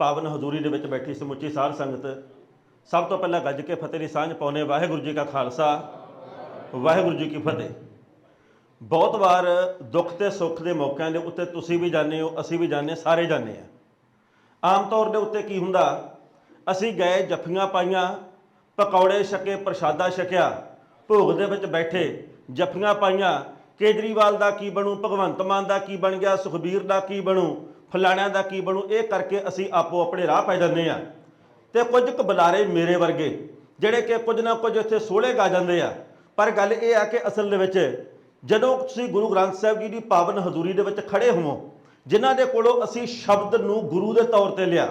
ਪਾਵਨ ਹਜ਼ੂਰੀ ਦੇ ਵਿੱਚ ਬੈਠੀ ਸਮੁੱਚੀ ਸਾਧ ਸੰਗਤ। ਸਭ ਤੋਂ ਪਹਿਲਾਂ ਗੱਜ ਕੇ ਫਤਿਹ ਦੀ ਸਾਂਝ ਪਾਉਨੇ ਵਾਹਿਗੁਰੂ ਜੀ ਕਾ ਖਾਲਸਾ, ਵਾਹਿਗੁਰੂ ਜੀ ਕੀ ਫਤਿਹ। ਬਹੁਤ ਵਾਰ ਦੁੱਖ ਤੇ ਸੁੱਖ ਦੇ ਮੌਕਿਆਂ ਦੇ ਉੱਤੇ ਤੁਸੀਂ ਵੀ ਜਾਂਦੇ ਹੋ, ਅਸੀਂ ਵੀ ਜਾਂਦੇ ਸਾਰੇ ਜਾਂਦੇ ਆ ਆਮ ਤੌਰ ਦੇ ਉੱਤੇ ਕੀ ਹੁੰਦਾ? ਅਸੀਂ ਗਏ, ਜੱਫੀਆਂ ਪਾਈਆਂ, ਪਕੌੜੇ ਛਕੇ, ਪ੍ਰਸ਼ਾਦਾ ਛਕਿਆ, ਭੋਗ ਦੇ ਵਿੱਚ ਬੈਠੇ, ਜੱਫੀਆਂ ਪਾਈਆਂ, ਕੇਜਰੀਵਾਲ ਦਾ ਕੀ ਬਣੂ, ਭਗਵੰਤ ਮਾਨ ਦਾ ਕੀ ਬਣ ਗਿਆ, ਸੁਖਬੀਰ ਦਾ ਕੀ ਬਣੂ ਫਲਾਣਿਆਂ ਦਾ ਕੀ ਬਣੂ? ਇਹ ਕਰਕੇ ਅਸੀਂ ਆਪੋ ਆਪਣੇ ਰਾਹ ਪੈ ਜਾਂਦੇ ਆ ਤੇ ਕੁਝ ਕੁ ਬੁਲਾਰੇ ਮੇਰੇ ਵਰਗੇ, ਜਿਹੜੇ ਕਿ ਕੁਝ ਨਾ ਕੁਝ ਇੱਥੇ ਸੋਹਲੇ ਗਾ ਜਾਂਦੇ ਆ। ਪਰ ਗੱਲ ਇਹ ਆ ਕਿ ਅਸਲ ਦੇ ਵਿੱਚ ਜਦੋਂ ਤੁਸੀਂ ਗੁਰੂ ਗ੍ਰੰਥ ਸਾਹਿਬ ਜੀ ਦੀ ਪਾਵਨ ਹਜ਼ੂਰੀ ਦੇ ਵਿੱਚ ਖੜੇ ਹੋਵੋ, ਜਿਨ੍ਹਾਂ ਦੇ ਕੋਲੋਂ ਅਸੀਂ ਸ਼ਬਦ ਨੂੰ ਗੁਰੂ ਦੇ ਤੌਰ ਤੇ ਲਿਆ,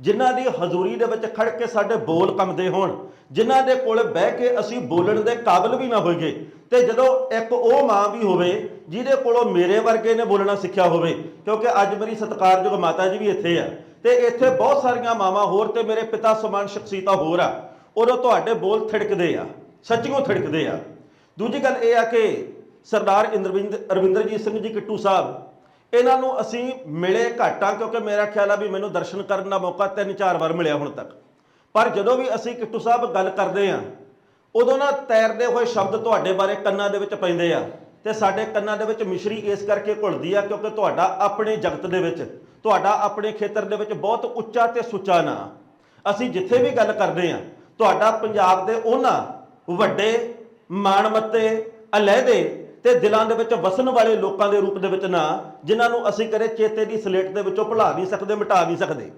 ਜਿਨ੍ਹਾਂ ਦੀ ਹਜ਼ੂਰੀ ਦੇ ਵਿੱਚ ਖੜ ਕੇ ਸਾਡੇ ਬੋਲ ਕੰਮਦੇ ਹੋਣ, ਜਿਨ੍ਹਾਂ ਦੇ ਕੋਲ ਬਹਿ ਕੇ ਅਸੀਂ ਬੋਲਣ ਦੇ ਕਾਬਿਲ ਵੀ ਨਾ ਹੋਈਏ ਤੇ ਜਦੋਂ ਇੱਕ ਉਹ ਮਾਂ ਵੀ ਹੋਵੇ, ਜਿਹਦੇ ਕੋਲੋਂ ਮੇਰੇ ਵਰਗੇ ਨੇ ਬੋਲਣਾ ਸਿੱਖਿਆ ਹੋਵੇ, ਕਿਉਂਕਿ ਅੱਜ ਮੇਰੀ ਸਤਿਕਾਰਯੋਗ ਮਾਤਾ ਜੀ ਵੀ ਇੱਥੇ ਆ, ਤੇ ਇੱਥੇ ਬਹੁਤ ਸਾਰੀਆਂ ਮਾਵਾਂ ਹੋਰ ਤੇ ਮੇਰੇ ਪਿਤਾ ਸਮਾਨ ਸ਼ਖਸੀਅਤਾਂ ਹੋਰ ਆ, ਉਦੋਂ ਤੁਹਾਡੇ ਬੋਲ ਥਿੜਕਦੇ ਆ, ਸੱਚੀਓ ਥਿੜਕਦੇ ਆ। ਦੂਜੀ ਗੱਲ ਇਹ ਆ ਕਿ ਸਰਦਾਰ ਇੰਦਰਵਿੰਦ ਅਰਵਿੰਦਰਜੀਤ ਸਿੰਘ ਜੀ ਕਿੱਟੂ ਸਾਹਿਬ, ਇਹਨਾਂ ਨੂੰ ਅਸੀਂ ਮਿਲੇ ਘਾਟਾਂ, ਕਿਉਂਕਿ ਮੇਰਾ ਖਿਆਲ ਆ ਵੀ ਮੈਨੂੰ ਦਰਸ਼ਨ ਕਰਨ ਦਾ ਮੌਕਾ ਤਿੰਨ ਚਾਰ ਵਾਰ ਮਿਲਿਆ ਹੁਣ ਤੱਕ। ਪਰ ਜਦੋਂ ਵੀ ਅਸੀਂ ਕਿੱਟੂ ਸਾਹਿਬ ਗੱਲ ਕਰਦੇ ਆ ਉਦੋਂ ਨਾ ਤੈਰਦੇ ਹੋਏ ਸ਼ਬਦ ਤੁਹਾਡੇ ਬਾਰੇ ਕੰਨਾਂ ਦੇ ਵਿੱਚ ਪੈਂਦੇ ਆ ਤੇ ਸਾਡੇ ਕੰਨਾਂ ਦੇ ਵਿੱਚ ਮਿਸ਼ਰੀ ਇਸ ਕਰਕੇ ਘੁਲਦੀ ਆ ਕਿਉਂਕਿ ਤੁਹਾਡਾ ਆਪਣੇ ਜਗਤ ਦੇ ਵਿੱਚ, ਤੁਹਾਡਾ ਆਪਣੇ ਖੇਤਰ ਦੇ ਵਿੱਚ ਬਹੁਤ ਉੱਚਾ ਤੇ ਸੁੱਚਾ ਨਾਂ। ਅਸੀਂ ਜਿੱਥੇ ਵੀ ਗੱਲ ਕਰਦੇ ਆ, ਤੁਹਾਡਾ ਪੰਜਾਬ ਦੇ ਉਹਨਾਂ ਵੱਡੇ ਮਾਣਮੱਤੇ, ਅਲਹਿਦੇ ਤੇ ਦਿਲਾਂ ਦੇ ਵਿੱਚ ਵਸਣ ਵਾਲੇ ਲੋਕਾਂ ਦੇ ਰੂਪ ਦੇ ਵਿੱਚ ਨਾ, ਜਿਨ੍ਹਾਂ ਨੂੰ ਅਸੀਂ ਕਦੇ ਚੇਤੇ ਦੀ ਸਲੇਟ ਦੇ ਵਿੱਚੋਂ ਭੁਲਾ ਨਹੀਂ ਸਕਦੇ, ਮਿਟਾ ਨਹੀਂ ਸਕਦੇ।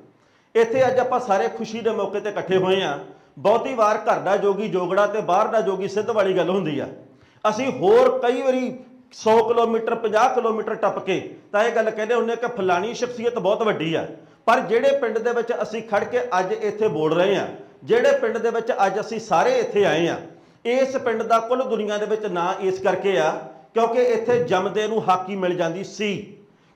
ਇੱਥੇ ਅੱਜ ਆਪਾਂ ਸਾਰੇ ਖੁਸ਼ੀ ਦੇ ਮੌਕੇ ਤੇ ਇਕੱਠੇ ਹੋਏ ਆ। ਬਹੁਤੀ ਵਾਰ ਘਰ ਦਾ ਜੋਗੀ ਜੋਗੜਾ ਤੇ ਬਾਹਰ ਦਾ ਜੋਗੀ ਸਿੱਧ ਵਾਲੀ ਗੱਲ ਹੁੰਦੀ ਆ। ਅਸੀਂ ਹੋਰ ਕਈ ਵਾਰੀ 100 ਕਿਲੋਮੀਟਰ 50 ਕਿਲੋਮੀਟਰ ਟੱਪ ਕੇ ਤਾਂ ਇਹ ਗੱਲ ਕਹਿੰਦੇ ਹੁੰਦੇ ਕਿ ਫਲਾਣੀ ਸ਼ਖਸੀਅਤ ਬਹੁਤ ਵੱਡੀ ਆ। ਪਰ ਜਿਹੜੇ ਪਿੰਡ ਦੇ ਵਿੱਚ ਅਸੀਂ ਖੜ ਕੇ ਅੱਜ ਇੱਥੇ ਬੋਲ ਰਹੇ ਆ, ਜਿਹੜੇ ਪਿੰਡ ਦੇ ਵਿੱਚ ਅੱਜ ਅਸੀਂ ਸਾਰੇ ਇੱਥੇ ਆਏ ਆ, ਇਸ ਪਿੰਡ ਦਾ ਕੁੱਲ ਦੁਨੀਆ ਦੇ ਵਿੱਚ ਨਾਂ ਇਸ ਕਰਕੇ ਆ, ਕਿਉਂਕਿ ਇੱਥੇ ਜੰਮਦੇ ਨੂੰ ਹਾਕੀ ਮਿਲ ਜਾਂਦੀ ਸੀ।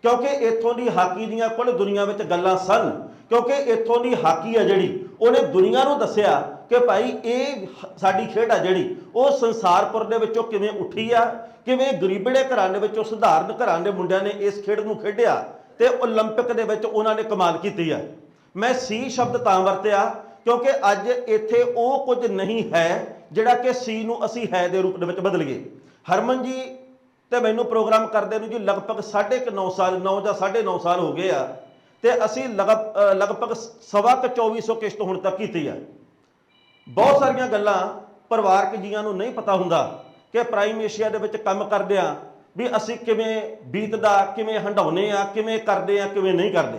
ਕਿਉਂਕਿ ਇੱਥੋਂ ਦੀ ਹਾਕੀ ਦੀਆਂ ਕੁੱਲ ਦੁਨੀਆ ਵਿੱਚ ਗੱਲਾਂ ਸਨ, ਕਿਉਂਕਿ ਇੱਥੋਂ ਦੀ ਹਾਕੀ ਆ ਜਿਹੜੀ ਉਹਨੇ ਦੁਨੀਆ ਨੂੰ ਦੱਸਿਆ ਕਿ ਭਾਈ ਇਹ ਹ- ਸਾਡੀ ਖੇਡ ਆ ਜਿਹੜੀ ਉਹ ਸੰਸਾਰਪੁਰ ਦੇ ਵਿੱਚੋਂ ਕਿਵੇਂ ਉੱਠੀ ਆ ਕਿਵੇਂ ਗਰੀਬੜੇ ਘਰਾਂ ਦੇ ਵਿੱਚੋਂ ਸਧਾਰਨ ਘਰਾਂ ਦੇ ਮੁੰਡਿਆਂ ਨੇ ਇਸ ਖੇਡ ਨੂੰ ਖੇਡਿਆ ਤੇ 올림픽 ਦੇ ਵਿੱਚ ਉਹਨਾਂ ਨੇ ਕਮਾਲ ਕੀਤੀ ਆ ਮੈਂ ਸੀ ਸ਼ਬਦ ਤਾਂ ਵਰਤਿਆ ਕਿਉਂਕਿ ਅੱਜ ਇੱਥੇ ਉਹ ਕੁਝ ਨਹੀਂ ਹੈ ਜਿਹੜਾ ਕਿ ਸੀ ਨੂੰ ਅਸੀਂ ਹੈ ਦੇ ਰੂਪ ਦੇ ਵਿੱਚ ਬਦਲ ਗਏ ਹਰਮਨ ਜੀ ਤੇ ਮੈਨੂੰ ਪ੍ਰੋਗਰਾਮ ਕਰਦੇ ਨੂੰ ਜੀ ਲਗਭਗ 9.5 ਸਾਲ 9 ਜਾਂ 9.5 ਸਾਲ ਹੋ ਗਏ ਆ ਤੇ ਅਸੀਂ ਲਗਭ- ਲਗਭਗ ਸਵਾ ਕੁ 2400 ਕਿਸ਼ਤ ਹੁਣ ਤੱਕ ਕੀਤੀ ਹੈ ਬਹੁਤ ਸਾਰੀਆਂ ਗੱਲਾਂ ਪਰਿਵਾਰਕ ਜੀਆਂ ਨੂੰ ਨਹੀਂ ਪਤਾ ਹੁੰਦਾ ਕਿ ਪ੍ਰਾਈਮ ਏਸ਼ੀਆ ਦੇ ਵਿੱਚ ਕੰਮ ਕਰਦੇ ਆ ਵੀ ਅਸੀਂ ਕਿਵੇਂ ਬੀਤਦਾ, ਕਿਵੇਂ ਹੰਡਾਉਨੇ ਆ, ਕਿਵੇਂ ਕਰਦੇ ਆ, ਕਿਵੇਂ ਨਹੀਂ ਕਰਦੇ।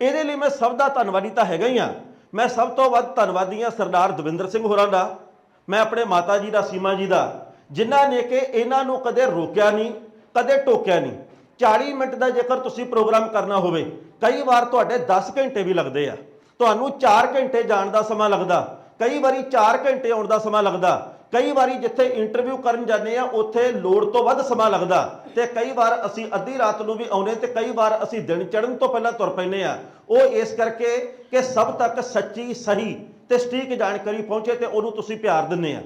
ਇਹਦੇ ਲਈ ਮੈਂ ਸਭ ਦਾ ਧੰਨਵਾਦੀ ਤਾਂ ਹੈਗਾ ਹੀ ਆ। ਮੈਂ ਸਭ ਤੋਂ ਵੱਧ ਧੰਨਵਾਦੀ ਆ ਸਰਦਾਰ ਦਵਿੰਦਰ ਸਿੰਘ ਹੋਰਾਂ ਦਾ। ਮੈਂ ਆਪਣੇ ਮਾਤਾ ਜੀ ਦਾ, ਸੀਮਾ ਜੀ ਦਾ। ਜਿਨ੍ਹਾਂ ਨੇ ਕਿ ਇਹਨਾਂ ਨੂੰ ਕਦੇ ਰੋਕਿਆ ਨਹੀਂ, ਕਦੇ ਟੋਕਿਆ ਨਹੀਂ। 40 ਮਿੰਟ ਦਾ ਜੇਕਰ ਤੁਸੀਂ ਪ੍ਰੋਗਰਾਮ ਕਰਨਾ ਹੋਵੇ, ਕਈ ਵਾਰ ਤੁਹਾਡੇ 10 ਘੰਟੇ ਵੀ ਲੱਗਦੇ ਆ। ਤੁਹਾਨੂੰ 4 ਘੰਟੇ ਜਾਣ ਦਾ ਸਮਾਂ ਲੱਗਦਾ, ਕਈ ਵਾਰੀ 4 ਘੰਟੇ ਆਉਣ ਦਾ ਸਮਾਂ ਲੱਗਦਾ, ਕਈ ਵਾਰੀ ਜਿੱਥੇ ਇੰਟਰਵਿਊ ਕਰਨ ਜਾਂਦੇ ਆ, ਉੱਥੇ ਲੋੜ ਤੋਂ ਵੱਧ ਸਮਾਂ ਲੱਗਦਾ ਤੇ ਕਈ ਵਾਰ ਅਸੀਂ ਅੱਧੀ ਰਾਤ ਨੂੰ ਵੀ ਆਉਨੇ ਤੇ ਕਈ ਵਾਰ ਅਸੀਂ ਦਿਨ ਚੜ੍ਹਨ ਤੋਂ ਪਹਿਲਾਂ ਤੁਰ ਪੈਂਦੇ ਆ। ਉਹ ਇਸ ਕਰਕੇ ਕਿ ਸਭ ਤੱਕ ਸੱਚੀ, ਸਹੀ ਤੇ ਸਟੀਕ ਜਾਣਕਾਰੀ ਪਹੁੰਚੇ ਤੇ ਉਹਨੂੰ ਤੁਸੀਂ ਪਿਆਰ ਦਿੰਦੇ ਆ।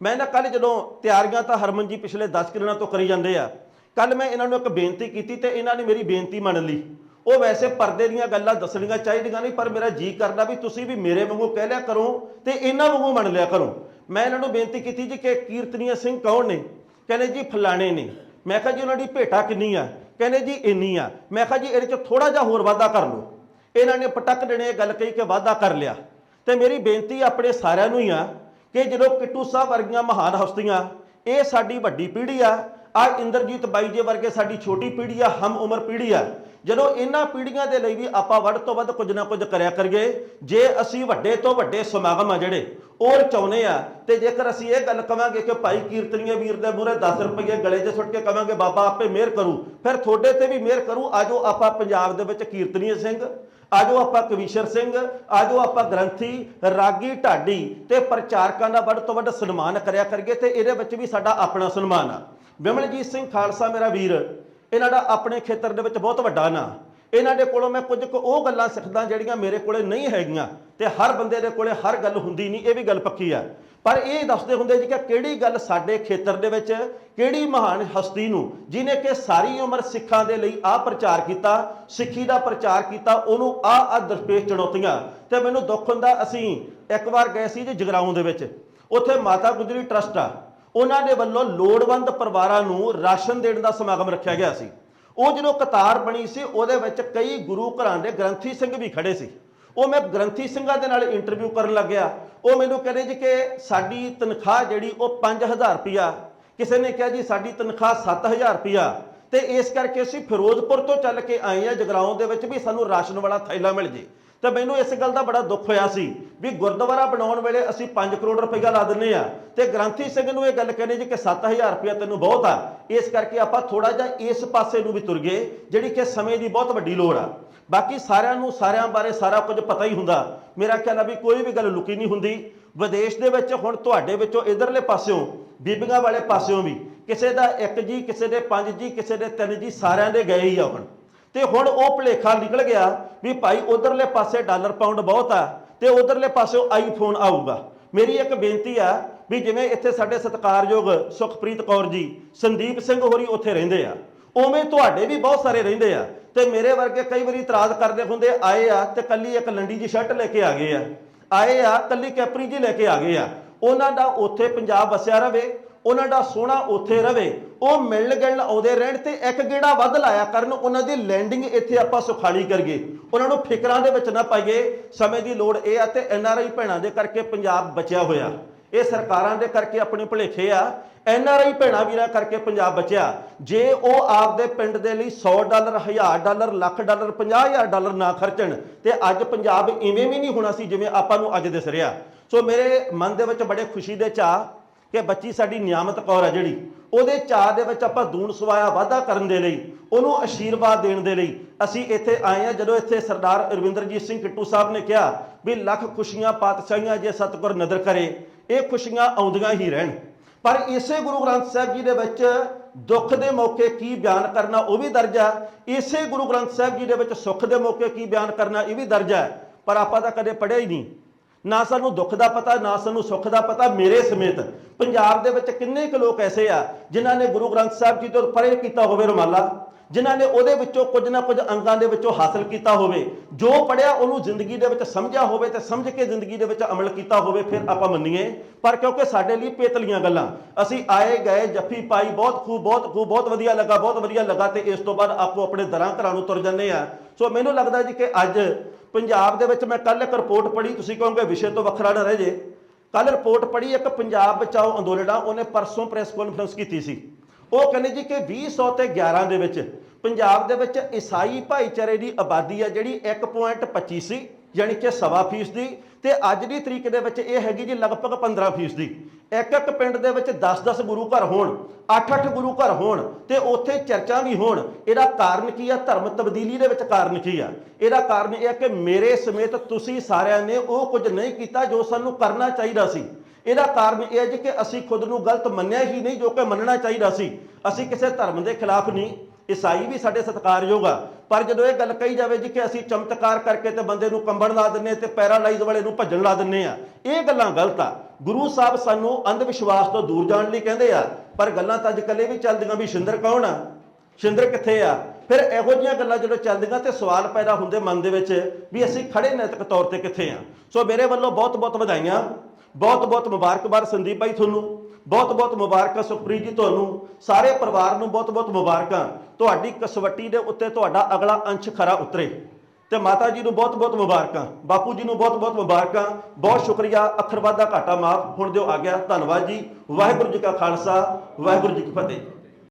ਮੈਂ ਨਾ ਕੱਲ ਜਦੋਂ ਤਿਆਰੀਆਂ ਤਾਂ ਹਰਮਨ ਜੀ ਪਿਛਲੇ 10 ਦਿਨਾਂ ਤੋਂ ਕਰੀ ਜਾਂਦੇ ਆ ਕੱਲ ਮੈਂ ਇਹਨਾਂ ਨੂੰ ਇੱਕ ਬੇਨਤੀ ਕੀਤੀ ਤੇ ਇਹਨਾਂ ਨੇ ਮੇਰੀ ਬੇਨਤੀ ਮੰਨ ਲਈ। ਉਹ ਵੈਸੇ ਪਰਦੇ ਦੀਆਂ ਗੱਲਾਂ ਦੱਸਣੀਆਂ ਚਾਹੀਦੀਆਂ ਨਹੀਂ ਪਰ ਮੇਰਾ ਜੀ ਕਰਦਾ ਵੀ ਤੁਸੀਂ ਵੀ ਮੇਰੇ ਵਾਂਗੂ ਕਹਿ ਲਿਆ ਕਰੋ ਤੇ ਇਹਨਾਂ ਵਾਂਗੂ ਮੰਨ ਲਿਆ ਕਰੋ। ਮੈਂ ਇਹਨਾਂ ਨੂੰ ਬੇਨਤੀ ਕੀਤੀ ਜੀ ਕਿ ਕੀਰਤਨੀय ਸਿੰਘ ਕੌਣ ਨੇ? ਕਹਿੰਦੇ ਜੀ ਫਲਾਣੇ ਨੇ। ਮੈਂ ਕਿਹਾ ਜੀ ਉਹਨਾਂ ਦੀ ਭੇਟਾ ਕਿੰਨੀ ਆ? ਕਹਿੰਦੇ ਜੀ ਇੰਨੀ ਆ। ਮੈਂ ਕਿਹਾ ਜੀ ਇਹਦੇ ਚ ਥੋੜਾ ਜਿਹਾ ਹੋਰ ਵਾਧਾ ਕਰ ਲਓ। ਇਹਨਾਂ ਨੇ ਪਟਕ ਦੇਣੇ ਗੱਲ ਕਹੀ ਕਿ ਵਾਧਾ ਕਰ ਲਿਆ। ਤੇ ਮੇਰੀ ਬੇਨਤੀ ਆਪਣੇ ਸਾਰਿਆਂ ਨੂੰ ਹੀ ਆ ਕਿ ਜਦੋਂ ਕਿੱਟੂ ਸਾਹਿਬ ਵਰਗੀਆਂ ਮਹਾਨ ਹਸਤੀਆਂ, ਇਹ ਸਾਡੀ ਵੱਡੀ ਪੀੜ੍ਹੀ ਆ ਆ ਇੰਦਰਜੀਤ ਬਾਈ ਜੀ ਵਰਗੇ ਸਾਡੀ ਛੋਟੀ ਪੀੜ੍ਹੀ ਆ, ਹਮ ਉਮਰ ਪੀੜ੍ਹੀ ਆ। ਜਦੋਂ ਇਹਨਾਂ ਪੀੜ੍ਹੀਆਂ ਦੇ ਲਈ ਵੀ ਆਪਾਂ ਵੱਧ ਤੋਂ ਵੱਧ ਕੁਝ ਨਾ ਕੁਝ ਕਰਿਆ ਕਰੀਏ, ਜੇ ਅਸੀਂ ਵੱਡੇ ਤੋਂ ਵੱਡੇ ਸਮਾਗਮ ਆ ਜਿਹੜੇ ਉਹ ਚਾਹੁੰਦੇ ਆ, ਤੇ ਜੇਕਰ ਅਸੀਂ ਇਹ ਗੱਲ ਕਵਾਂਗੇ ਕਿ ਭਾਈ ਕੀਰਤਨੀਏ ਵੀਰ ਦੇ ਮੂਹਰੇ 10 ਰੁਪਏ ਗਲੇ 'ਚ ਸੁੱਟ ਕੇ ਕਵਾਂਗੇ, ਬਾਬਾ ਆਪੇ ਮਿਹਰ ਕਰੂ, ਫਿਰ ਤੁਹਾਡੇ ਤੇ ਵੀ ਮਿਹਰ ਕਰੂ, ਆਜੋ ਆਪਾਂ ਪੰਜਾਬ ਦੇ ਵਿੱਚ ਕੀਰਤਨੀਏ ਸਿੰਘ ਆਜੋ ਆਪਾਂ ਕਵੀਸ਼ਰ ਸਿੰਘ, ਆਜੋ ਆਪਾਂ ਗ੍ਰੰਥੀ ਰਾਗੀ ਢਾਡੀ ਤੇ ਪ੍ਰਚਾਰਕਾਂ ਦਾ ਵੱਧ ਤੋਂ ਵੱਧ ਸਨਮਾਨ ਕਰਿਆ ਕਰੀਏ ਤੇ ਇਹਦੇ ਵਿੱਚ ਵੀ ਸਾਡਾ ਆਪਣਾ ਸਨਮਾਨ ਆ। ਵਿਮਲਜੀਤ ਸਿੰਘ ਖਾਲਸਾ ਮੇਰਾ ਵੀਰ, ਇਹਨਾਂ ਦਾ ਆਪਣੇ ਖੇਤਰ ਦੇ ਵਿੱਚ ਬਹੁਤ ਵੱਡਾ ਨਾਂ। ਇਹਨਾਂ ਦੇ ਕੋਲੋਂ ਮੈਂ ਕੁਝ ਕੁ ਉਹ ਗੱਲਾਂ ਸਿੱਖਦਾ ਜਿਹੜੀਆਂ ਮੇਰੇ ਕੋਲੇ ਨਹੀਂ ਹੈਗੀਆਂ ਤੇ ਹਰ ਬੰਦੇ ਦੇ ਕੋਲੇ ਹਰ ਗੱਲ ਹੁੰਦੀ ਨਹੀਂ, ਇਹ ਵੀ ਗੱਲ ਪੱਕੀ ਆ। ਪਰ ਇਹ ਦੱਸਦੇ ਹੁੰਦੇ ਜੀ ਕਿ ਕਿਹੜੀ ਗੱਲ ਸਾਡੇ ਖੇਤਰ ਦੇ ਵਿੱਚ, ਕਿਹੜੀ ਮਹਾਨ ਹਸਤੀ ਨੂੰ ਜਿਨੇ ਕਿ ਸਾਰੀ ਉਮਰ ਸਿੱਖਾਂ ਦੇ ਲਈ ਆ ਪ੍ਰਚਾਰ ਕੀਤਾ, ਸਿੱਖੀ ਦਾ ਪ੍ਰਚਾਰ ਕੀਤਾ, ਉਹਨੂੰ ਆ ਆ ਦਰਪੇਸ਼ ਚੁਣੌਤੀਆਂ। ਤੇ ਮੈਨੂੰ ਦੁੱਖ ਹੁੰਦਾ ਅਸੀਂ ਇੱਕ ਵਾਰ ਗਏ ਸੀ ਜੀ ਜਗਰਾਉਂ ਦੇ ਵਿੱਚ। ਉੱਥੇ ਮਾਤਾ ਗੁਜਰੀ ਟਰਸਟ ਆ। ਉਹਨਾਂ ਦੇ ਵੱਲੋਂ ਲੋੜਵੰਦ ਪਰਿਵਾਰਾਂ ਨੂੰ ਰਾਸ਼ਨ ਦੇਣ ਦਾ ਸਮਾਗਮ ਰੱਖਿਆ ਗਿਆ ਸੀ। ਉਹ ਜਦੋਂ ਕਤਾਰ ਬਣੀ ਸੀ, ਉਹਦੇ ਵਿੱਚ ਕਈ ਗੁਰੂ ਘਰਾਂ ਦੇ ਗ੍ਰੰਥੀ ਸਿੰਘ ਵੀ ਖੜੇ ਸੀ। ਉਹ ਮੈਂ ਗ੍ਰੰਥੀ ਸਿੰਘਾਂ ਦੇ ਨਾਲ ਇੰਟਰਵਿਊ ਕਰਨ ਲੱਗਿਆ। ਉਹ ਮੈਨੂੰ ਕਹਿੰਦੇ ਜੀ ਕਿ ਸਾਡੀ ਤਨਖਾਹ ਜਿਹੜੀ ਉਹ 5000 ਰੁਪਿਆ ਕਿਸੇ ਨੇ ਕਿਹਾ ਜੀ ਸਾਡੀ ਤਨਖਾਹ 7000 ਰੁਪਿਆ ਤੇ ਇਸ ਕਰਕੇ ਅਸੀਂ ਫਿਰੋਜ਼ਪੁਰ ਤੋਂ ਚੱਲ ਕੇ ਆਏ ਆ ਜਗਰਾਉਂ ਦੇ ਵਿੱਚ ਵੀ ਸਾਨੂੰ ਰਾਸ਼ਨ ਵਾਲਾ ਥੈਲਾ ਮਿਲ ਜੇ। ਤਾਂ ਮੈਨੂੰ ਇਸ ਗੱਲ ਦਾ ਬੜਾ ਦੁੱਖ ਹੋਇਆ ਸੀ ਵੀ ਗੁਰਦੁਆਰਾ ਬਣਾਉਣ ਵੇਲੇ ਅਸੀਂ 5 ਕਰੋੜ ਰੁਪਈਆ ਲਾ ਦਿੰਨੇ ਆ ਤੇ ਗ੍ਰੰਥੀ ਸਿੰਘ ਨੂੰ ਇਹ ਗੱਲ ਕਹਿੰਦੇ ਜੀ ਕਿ 7000 ਰੁਪਇਆ ਤੈਨੂੰ ਬਹੁਤ ਆ। ਇਸ ਕਰਕੇ ਆਪਾਂ ਥੋੜਾ ਜਿਹਾ ਇਸ ਪਾਸੇ ਨੂੰ ਵੀ ਤੁਰ ਗਏ, ਜਿਹੜੀ ਕਿ ਸਮੇਂ ਦੀ ਬਹੁਤ ਵੱਡੀ ਲੋੜ ਆ। ਬਾਕੀ ਸਾਰਿਆਂ ਨੂੰ, ਸਾਰਿਆਂ ਬਾਰੇ ਸਾਰਾ ਕੁਝ ਪਤਾ ਹੀ ਹੁੰਦਾ। ਮੇਰਾ ਖਿਆਲ ਆ ਵੀ ਕੋਈ ਵੀ ਗੱਲ ਲੁਕੀ ਨਹੀਂ ਹੁੰਦੀ। ਵਿਦੇਸ਼ ਦੇ ਵਿੱਚ ਹੁਣ ਤੁਹਾਡੇ ਵਿੱਚੋਂ ਇਧਰਲੇ ਪਾਸਿਓਂ, ਬੀਬੀਆਂ ਵਾਲੇ ਪਾਸਿਓਂ ਵੀ ਕਿਸੇ ਦਾ ਇੱਕ ਜੀ, ਕਿਸੇ ਦੇ ਪੰਜ ਜੀ, ਕਿਸੇ ਦੇ ਤਿੰਨ ਜੀ ਸਾਰਿਆਂ ਦੇ ਗਏ ਹੀ ਆ ਹੁਣ। ਤੇ ਹੁਣ ਉਹ ਭੁਲੇਖਾ ਨਿਕਲ ਗਿਆ ਵੀ ਭਾਈ ਉਧਰਲੇ ਪਾਸੇ ਡਾਲਰ ਪਾਉਂਡ ਬਹੁਤ ਆ ਤੇ ਉਧਰਲੇ ਪਾਸਿਓਂ ਆਈਫੋਨ ਆਊਗਾ। ਮੇਰੀ ਇੱਕ ਬੇਨਤੀ ਆ ਵੀ ਜਿਵੇਂ ਇੱਥੇ ਸਾਡੇ ਸਤਿਕਾਰਯੋਗ ਸੁਖਪ੍ਰੀਤ ਕੌਰ ਜੀ, ਸੰਦੀਪ ਸਿੰਘ ਹੋਰੀ ਉੱਥੇ ਰਹਿੰਦੇ ਆ। ਉਵੇਂ ਤੁਹਾਡੇ ਵੀ ਬਹੁਤ ਸਾਰੇ ਰਹਿੰਦੇ ਆ। ਤੇ ਮੇਰੇ ਵਰਗੇ ਕਈ ਵਾਰੀ ਇਤਰਾਜ਼ ਕਰਦੇ ਹੁੰਦੇ ਆਏ ਆ ਤੇ ਕੱਲੀ ਇੱਕ ਲੰਡੀ ਜੀ ਸ਼ਰਟ ਲੈ ਕੇ ਆ ਗਏ ਆ। ਆਏ ਆ, ਕੱਲੀ ਕੈਪਰੀ ਜੀ ਲੈ ਕੇ ਆ ਗਏ ਆ। ਉਹਨਾਂ ਦਾ ਉੱਥੇ ਪੰਜਾਬ ਵਸਿਆ ਰਵੇ, ਉਹਨਾਂ ਦਾ ਸੋਹਣਾ ਉੱਥੇ ਰਵੇ। ਉਹ ਮਿਲਣ ਗਿਲਣ ਆਉਂਦੇ ਰਹਿਣ ਤੇ ਇੱਕ ਗੇੜਾ ਵੱਧ ਲਾਇਆ ਕਰਨ, ਉਹਨਾਂ ਦੀ ਲੈਂਡਿੰਗ ਇੱਥੇ ਆਪਾਂ ਸੁਖਾਲੀ ਕਰੀਏ। ਉਹਨਾਂ ਨੂੰ ਫਿਕਰਾਂ ਦੇ ਵਿੱਚ ਨਾ ਪਾਈਏ। ਸਮੇਂ ਦੀ ਲੋੜ ਇਹ ਆ ਤੇ ਆਈ ਭੈਣਾਂ ਦੇ ਕਰਕੇ ਪੰਜਾਬ ਬਚਿਆ ਹੋਇਆ। ਇਹ ਸਰਕਾਰਾਂ ਦੇ ਕਰਕੇ ਆਪਣੇ ਭੁਲੇਖੇ ਆ, ਐਨ ਆਰ ਆਈ ਭੈਣਾਂ ਵੀਰਾਂ ਕਰਕੇ ਪੰਜਾਬ ਬਚਿਆ। ਜੇ ਉਹ ਆਪਦੇ ਪਿੰਡ ਦੇ ਲਈ 100 dollar 1000 dollar, lakh dollar 50000 dollar ਨਾ ਖਰਚਣ, ਤੇ ਅੱਜ ਪੰਜਾਬ ਇਵੇਂ ਵੀ ਨਹੀਂ ਹੋਣਾ ਸੀ ਜਿਵੇਂ ਆਪਾਂ ਨੂੰ ਅੱਜ ਦਿਸ ਰਿਹਾ। ਸੋ ਮੇਰੇ ਮਨ ਦੇ ਵਿੱਚ ਬੜੇ ਖੁਸ਼ੀ ਦੇ ਚਾਹ ਕਿ ਬੱਚੀ ਸਾਡੀ ਨਿਆਮਤ ਕੌਰ ਹੈ ਜਿਹੜੀ। ਉਹਦੇ ਚਾਹ ਦੇ ਵਿੱਚ ਆਪਾਂ ਦੂਣ ਸਵਾਇਆ ਵਾਧਾ ਕਰਨ ਦੇ ਲਈ, ਉਹਨੂੰ ਆਸ਼ੀਰਵਾਦ ਦੇਣ ਦੇ ਲਈ ਅਸੀਂ ਇੱਥੇ ਆਏ ਆ ਜਦੋਂ ਇੱਥੇ ਸਰਦਾਰ ਰਵਿੰਦਰਜੀਤ ਸਿੰਘ ਕਿੱਟੂ ਸਾਹਿਬ ਨੇ ਕਿਹਾ ਵੀ ਲੱਖ ਖੁਸ਼ੀਆਂ ਪਾਤਸ਼ਾਹੀਆਂ ਜੇ ਸਤਿਗੁਰ ਨਦਰ ਕਰੇ ਇਹ ਖੁਸ਼ੀਆਂ ਆਉਂਦੀਆਂ ਹੀ ਰਹਿਣ। ਪਰ ਇਸੇ ਗੁਰੂ ਗ੍ਰੰਥ ਸਾਹਿਬ ਜੀ ਦੇ ਵਿੱਚ ਦੁੱਖ ਦੇ ਮੌਕੇ ਕੀ ਬਿਆਨ ਕਰਨਾ, ਉਹ ਵੀ ਦਰਜ ਹੈ। ਇਸੇ ਗੁਰੂ ਗ੍ਰੰਥ ਸਾਹਿਬ ਜੀ ਦੇ ਵਿੱਚ ਸੁੱਖ ਦੇ ਮੌਕੇ ਕੀ ਬਿਆਨ ਕਰਨਾ, ਇਹ ਵੀ ਦਰਜ ਹੈ। ਪਰ ਆਪਾਂ ਤਾਂ ਕਦੇ ਪੜ੍ਹਿਆ ਹੀ ਨਹੀਂ। ਨਾ ਸਾਨੂੰ ਦੁੱਖ ਦਾ ਪਤਾ, ਨਾ ਸਾਨੂੰ ਸੁੱਖ ਦਾ ਪਤਾ ਮੇਰੇ ਸਮੇਤ। ਪੰਜਾਬ ਦੇ ਵਿੱਚ ਕਿੰਨੇ ਕੁ ਲੋਕ ਐਸੇ ਆ ਜਿਨ੍ਹਾਂ ਨੇ ਗੁਰੂ ਗ੍ਰੰਥ ਸਾਹਿਬ ਜੀ ਤੋਂ ਪਰੇ ਕੀਤਾ ਹੋਵੇ ਰੁਮਾਲਾ। ਜਿਨ੍ਹਾਂ ਨੇ ਉਹਦੇ ਵਿੱਚੋਂ ਕੁਝ ਨਾ ਕੁਝ ਅੰਗਾਂ ਦੇ ਵਿੱਚੋਂ ਹਾਸਲ ਕੀਤਾ ਹੋਵੇ, ਜੋ ਪੜਿਆ ਉਹਨੂੰ ਜ਼ਿੰਦਗੀ ਦੇ ਵਿੱਚ ਸਮਝਿਆ ਹੋਵੇ ਤੇ ਸਮਝ ਕੇ ਜ਼ਿੰਦਗੀ ਦੇ ਵਿੱਚ ਅਮਲ ਕੀਤਾ ਹੋਵੇ, ਫਿਰ ਆਪਾਂ ਮੰਨੀਏ। ਪਰ ਕਿਉਂਕਿ ਸਾਡੇ ਲਈ ਪੇਤਲੀਆਂ ਗੱਲਾਂ, ਅਸੀਂ ਆਏ ਗਏ, ਜੱਫੀ ਪਾਈ, ਬਹੁਤ ਖੂਬ ਬਹੁਤ ਖੂਬ ਬਹੁਤ ਵਧੀਆ ਲੱਗਾ, ਬਹੁਤ ਵਧੀਆ ਲੱਗਾ ਤੇ ਇਸ ਤੋਂ ਬਾਅਦ ਆਪੋ ਆਪਣੇ ਦਰਾਂ ਘਰਾਂ ਨੂੰ ਤੁਰ ਜਾਂਦੇ ਆ ਸੋ ਮੈਨੂੰ ਲੱਗਦਾ ਜੀ ਕਿ ਅੱਜ ਪੰਜਾਬ ਦੇ ਵਿੱਚ ਮੈਂ ਕੱਲ ਇੱਕ ਰਿਪੋਰਟ ਪੜ੍ਹੀ, ਤੁਸੀਂ ਕਹੋਗੇ ਵਿਸ਼ੇ ਤੋਂ ਵੱਖਰਾ ਨਾ ਰਹਿ ਜੇ। ਕੱਲ ਰਿਪੋਰਟ ਪੜ੍ਹੀ, ਇੱਕ ਪੰਜਾਬ ਬਚਾਓ ਅੰਦੋਲਨ ਆ, ਉਹਨੇ ਪਰਸੋਂ ਪ੍ਰੈਸ ਕਾਨਫਰੰਸ ਕੀਤੀ ਸੀ। ਉਹ ਕਹਿੰਦੇ ਜੀ ਕਿ 2000 ਤੇ 11 ਦੇ ਵਿੱਚ ਪੰਜਾਬ ਦੇ ਵਿੱਚ ਈਸਾਈ ਭਾਈਚਾਰੇ ਦੀ ਆਬਾਦੀ ਆ ਜਿਹੜੀ 1.25 ਸੀ, ਯਾਨੀ ਕਿ ਸਵਾ ਫੀਸ ਦੀ ਤੇ ਅੱਜ ਦੀ ਤਰੀਕ ਦੇ ਵਿੱਚ ਇਹ ਹੈਗੀ ਜੀ ਲਗਭਗ 15 ਫੀਸ ਦੀ ਇੱਕ ਇੱਕ ਪਿੰਡ ਦੇ ਵਿੱਚ 10-10 ਗੁਰੂ ਘਰ ਹੋਣ 8-8 ਗੁਰੂ ਘਰ ਹੋਣ, ਤੇ ਉੱਥੇ ਚਰਚਾ ਵੀ ਹੋਣ। ਇਹਦਾ ਕਾਰਨ ਕੀ ਆ? ਧਰਮ ਤਬਦੀਲੀ ਦੇ ਵਿੱਚ ਕਾਰਨ ਕੀ ਆ? ਇਹਦਾ ਕਾਰਨ ਇਹ ਹੈ ਕਿ ਮੇਰੇ ਸਮੇਤ ਤੁਸੀਂ ਸਾਰਿਆਂ ਨੇ ਉਹ ਕੁਝ ਨਹੀਂ ਕੀਤਾ ਜੋ ਸਾਨੂੰ ਕਰਨਾ ਚਾਹੀਦਾ ਸੀ। ਇਹਦਾ ਕਾਰਨ ਇਹ ਹੈ ਜੀ ਕਿ ਅਸੀਂ ਖੁਦ ਨੂੰ ਗਲਤ ਮੰਨਿਆ ਹੀ ਨਹੀਂ, ਜੋ ਕਿ ਮੰਨਣਾ ਚਾਹੀਦਾ ਸੀ। ਅਸੀਂ ਕਿਸੇ ਧਰਮ ਦੇ ਖਿਲਾਫ ਨਹੀਂ, ਈਸਾਈ ਵੀ ਸਾਡੇ ਸਤਿਕਾਰਯੋਗ ਆ। ਪਰ ਜਦੋਂ ਇਹ ਗੱਲ ਕਹੀ ਜਾਵੇ ਜੀ ਕਿ ਅਸੀਂ ਚਮਤਕਾਰ ਕਰਕੇ ਤੇ ਬੰਦੇ ਨੂੰ ਕੰਬਣ ਲਾ ਦਿੰਨੇ ਤੇ ਪੈਰਾਲਾਈਜ਼ ਵਾਲੇ ਨੂੰ ਭੱਜਣ ਲਾ ਦਿੰਨੇ ਆ ਇਹ ਗੱਲਾਂ ਗਲਤ ਆ। ਗੁਰੂ ਸਾਹਿਬ ਸਾਨੂੰ ਅੰਧ ਵਿਸ਼ਵਾਸ ਤੋਂ ਦੂਰ ਜਾਣ ਲਈ ਕਹਿੰਦੇ ਆ, ਪਰ ਗੱਲਾਂ ਤਾਂ ਅੱਜ ਕੱਲੇ ਵੀ ਚੱਲਦੀਆਂ ਵੀ ਸ਼ਿੰਦਰ ਕੌਣ ਆ? ਸ਼ਿੰਦਰ ਕਿੱਥੇ ਆ? ਫਿਰ ਇਹੋ ਜਿਹੀਆਂ ਗੱਲਾਂ ਜਦੋਂ ਚੱਲਦੀਆਂ ਤੇ ਸਵਾਲ ਪੈਦਾ ਹੁੰਦੇ ਮਨ ਦੇ ਵਿੱਚ ਵੀ ਅਸੀਂ ਖੜੇ ਨੈਤਿਕ ਤੌਰ ਤੇ ਕਿੱਥੇ ਆ? ਸੋ ਮੇਰੇ ਵੱਲੋਂ ਬਹੁਤ ਬਹੁਤ ਵਧਾਈਆਂ। ਬਹੁਤ ਬਹੁਤ ਮੁਬਾਰਕਬਾਦ ਸੰਦੀਪ ਭਾਈ ਤੁਹਾਨੂੰ, ਬਹੁਤ ਬਹੁਤ ਮੁਬਾਰਕਾਂ ਸੁਖਪ੍ਰੀਤ ਜੀ ਤੁਹਾਨੂੰ, ਸਾਰੇ ਪਰਿਵਾਰ ਨੂੰ ਬਹੁਤ ਬਹੁਤ ਮੁਬਾਰਕਾਂ। ਤੁਹਾਡੀ ਕਸਵੱਟੀ ਦੇ ਉੱਤੇ ਤੁਹਾਡਾ ਅਗਲਾ ਅੰਸ਼ ਖਰਾ ਉਤਰੇ। ਤੇ ਮਾਤਾ ਜੀ ਨੂੰ ਬਹੁਤ ਬਹੁਤ ਮੁਬਾਰਕਾਂ, ਬਾਪੂ ਜੀ ਨੂੰ ਬਹੁਤ ਬਹੁਤ ਮੁਬਾਰਕਾਂ, ਬਹੁਤ ਸ਼ੁਕਰੀਆ, ਅੱਖਰ ਦਾ ਘਾਟਾ ਮਾਫ, ਹੁਣ ਦਿਓ ਆ ਗਿਆ, ਧੰਨਵਾਦ ਜੀ, ਵਾਹਿਗੁਰੂ ਜੀ ਕਾ ਖਾਲਸਾ, ਵਾਹਿਗੁਰੂ ਜੀ ਕੀ ਫਤਿਹ।